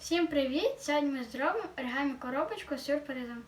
Всім привіт! Сьогодні ми зробимо оригамі коробочку з сюрпризом.